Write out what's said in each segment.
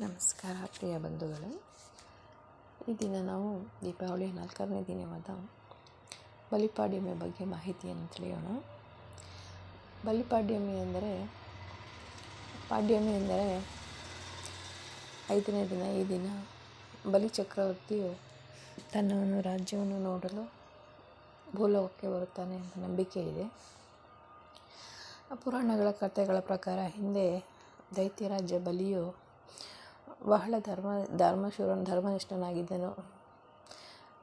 ನಮಸ್ಕಾರ, ಪ್ರಿಯ ಬಂಧುಗಳೇ. ಈ ದಿನ ನಾವು ದೀಪಾವಳಿಯ ನಾಲ್ಕನೇ ದಿನವಾದ ಬಲಿಪಾಡ್ಯಮಿ ಬಗ್ಗೆ ಮಾಹಿತಿಯನ್ನು ತಿಳಿಯೋಣ. ಬಲಿಪಾಡ್ಯಮಿ ಎಂದರೆ ಪಾಡ್ಯಮಿ ಎಂದರೆ ಐದನೇ ದಿನ ಈ ದಿನ ಬಲಿ ಚಕ್ರವರ್ತಿಯು ತನ್ನ ಒಂದು ರಾಜ್ಯವನ್ನು ನೋಡಲು ಭೂಲೋಕಕ್ಕೆ ಬರುತ್ತಾನೆ ಅಂತ ನಂಬಿಕೆ ಇದೆ. ಪುರಾಣಗಳ ಕಥೆಗಳ ಪ್ರಕಾರ ಹಿಂದೆ ದೈತ್ಯರಾಜ್ಯ ಬಲಿಯು ಬಹಳ ಧರ್ಮ ಧರ್ಮಶೂರ ಧರ್ಮನಿಷ್ಠನಾಗಿದ್ದನು.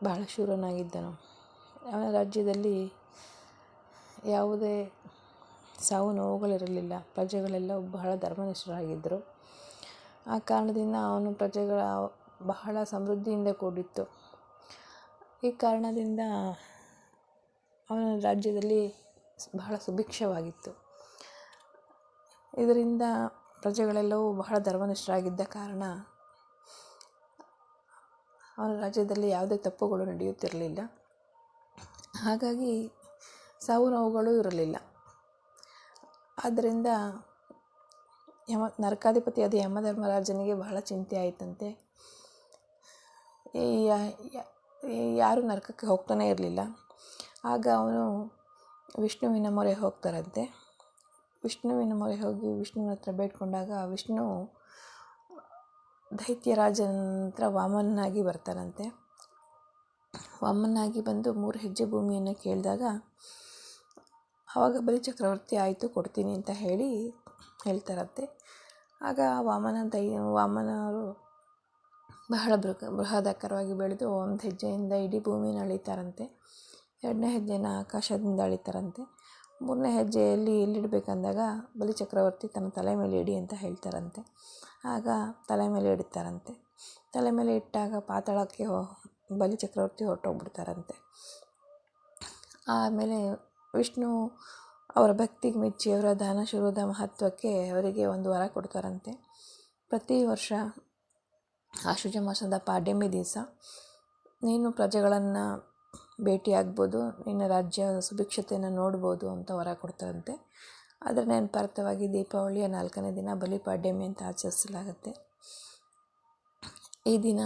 ಬಹಳ ಶೂರನಾಗಿದ್ದನು. ಅವನ ರಾಜ್ಯದಲ್ಲಿ ಯಾವುದೇ ಸಾವು ನೋವುಗಳಿರಲಿಲ್ಲ. ಪ್ರಜೆಗಳೆಲ್ಲ ಬಹಳ ಧರ್ಮನಿಷ್ಠರಾಗಿದ್ದರು. ಆ ಕಾರಣದಿಂದ ಅವನು ಪ್ರಜೆಗಳ ಬಹಳ ಸಮೃದ್ಧಿಯಿಂದ ಕೂಡಿತ್ತು. ಈ ಕಾರಣದಿಂದ ಅವನ ರಾಜ್ಯದಲ್ಲಿ ಬಹಳ ಸುಭಿಕ್ಷವಾಗಿತ್ತು. ಇದರಿಂದ ಪ್ರಜೆಗಳೆಲ್ಲವೂ ಬಹಳ ಧರ್ಮನಿಷ್ಠರಾಗಿದ್ದ ಕಾರಣ ಅವನ ರಾಜ್ಯದಲ್ಲಿ ಯಾವುದೇ ತಪ್ಪುಗಳು ನಡೆಯುತ್ತಿರಲಿಲ್ಲ. ಹಾಗಾಗಿ ಸಾವು ನೋವುಗಳು ಇರಲಿಲ್ಲ. ಆದ್ದರಿಂದ ಯಮ ನರಕಾಧಿಪತಿಯಾದ ಯಮಧರ್ಮರಾಜನಿಗೆ ಬಹಳ ಚಿಂತೆ ಆಯಿತಂತೆ. ಯಾರು ನರಕಕ್ಕೆ ಹೋಗ್ತಾನೇ ಇರಲಿಲ್ಲ. ಆಗ ಅವನು ವಿಷ್ಣುವಿನ ಮೊರೆ ಹೋಗ್ತಾರಂತೆ. ವಿಷ್ಣುವಿನ ಮೊರೆ ಹೋಗಿ ವಿಷ್ಣುವಿನ ಹತ್ರ ಬೇಡ್ಕೊಂಡಾಗ ವಿಷ್ಣು ದೈತ್ಯ ಹತ್ರ ವಾಮನಾಗಿ ಬರ್ತಾರಂತೆ ವಾಮನಾಗಿ ಬಂದು ಮೂರು ಹೆಜ್ಜೆ ಭೂಮಿಯನ್ನು ಕೇಳಿದಾಗ ಆವಾಗ ಬಲಿ ಚಕ್ರವರ್ತಿ ಆಯಿತು, ಕೊಡ್ತೀನಿ ಅಂತ ಹೇಳಿ ಹೇಳ್ತಾರಂತೆ. ಆಗ ವಾಮನ ದೈ ವಾಮನವರು ಬಹಳ ಬೃಹ, ಬೃಹದಾಕಾರವಾಗಿ ಬೆಳೆದು ಒಂದು ಹೆಜ್ಜೆಯಿಂದ ಇಡೀ ಭೂಮಿನ ಅಳಿತಾರಂತೆ. ಎರಡನೇ ಹೆಜ್ಜೆನ ಆಕಾಶದಿಂದ ಅಳಿತಾರಂತೆ. ಮೂರನೇ ಹೆಜ್ಜೆಯಲ್ಲಿ ಎಲ್ಲಿಡಬೇಕಂದಾಗ ಬಲಿ ಚಕ್ರವರ್ತಿ ತನ್ನ ತಲೆ ಮೇಲೆ ಇಡಿ ಅಂತ ಹೇಳ್ತಾರಂತೆ. ಆಗ ತಲೆ ಮೇಲೆ ಇಡ್ತಾರಂತೆ ತಲೆ ಮೇಲೆ ಇಟ್ಟಾಗ ಪಾತಾಳಕ್ಕೆ ಬಲಿ ಚಕ್ರವರ್ತಿ ಹೊರಟೋಗ್ಬಿಡ್ತಾರಂತೆ. ಆಮೇಲೆ ವಿಷ್ಣು ಅವರ ಭಕ್ತಿಗೆ ಮೆಚ್ಚಿ ಅವರ ದಾನ ಶುರುದ, ಮಹತ್ವಕ್ಕೆ ಅವರಿಗೆ ಒಂದು ವರ ಕೊಡ್ತಾರಂತೆ. ಪ್ರತಿ ವರ್ಷ ಆಶುಜ ಮಾಸದ ಪಾಡ್ಯಮಿ ದಿವಸ ನೀನು ಪ್ರಜೆಗಳನ್ನು ಭೇಟಿಯಾಗ್ಬೋದು ನಿನ್ನ ರಾಜ್ಯ ಸುಭಿಕ್ಷತೆಯನ್ನು ನೋಡ್ಬೋದು ಅಂತ ವರ ಕೊಡ್ತಾರಂತೆ. ಅದರ ನೆನಪಾರ್ಥವಾಗಿ ದೀಪಾವಳಿಯ ನಾಲ್ಕನೇ ದಿನ ಬಲಿಪಾಡ್ಯಮಿ ಅಂತ ಆಚರಿಸಲಾಗುತ್ತೆ. ಈ ದಿನ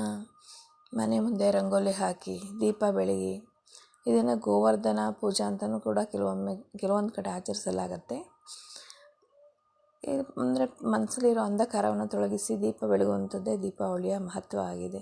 ಮನೆ ಮುಂದೆ ರಂಗೋಲಿ ಹಾಕಿ, ದೀಪ ಬೆಳಗಿ ಇದನ್ನು ಗೋವರ್ಧನ ಪೂಜಾ ಅಂತಲೂ ಕೂಡ ಕೆಲವೊಮ್ಮೆ, ಕೆಲವೊಂದು ಕಡೆ ಆಚರಿಸಲಾಗತ್ತೆ. ಅಂದರೆ ಮನಸ್ಸಲ್ಲಿರೋ ಅಂಧಕಾರವನ್ನು ತೊಲಗಿಸಿ ದೀಪ ಬೆಳಗುವಂಥದ್ದೇ ದೀಪಾವಳಿಯ ಮಹತ್ವ ಆಗಿದೆ.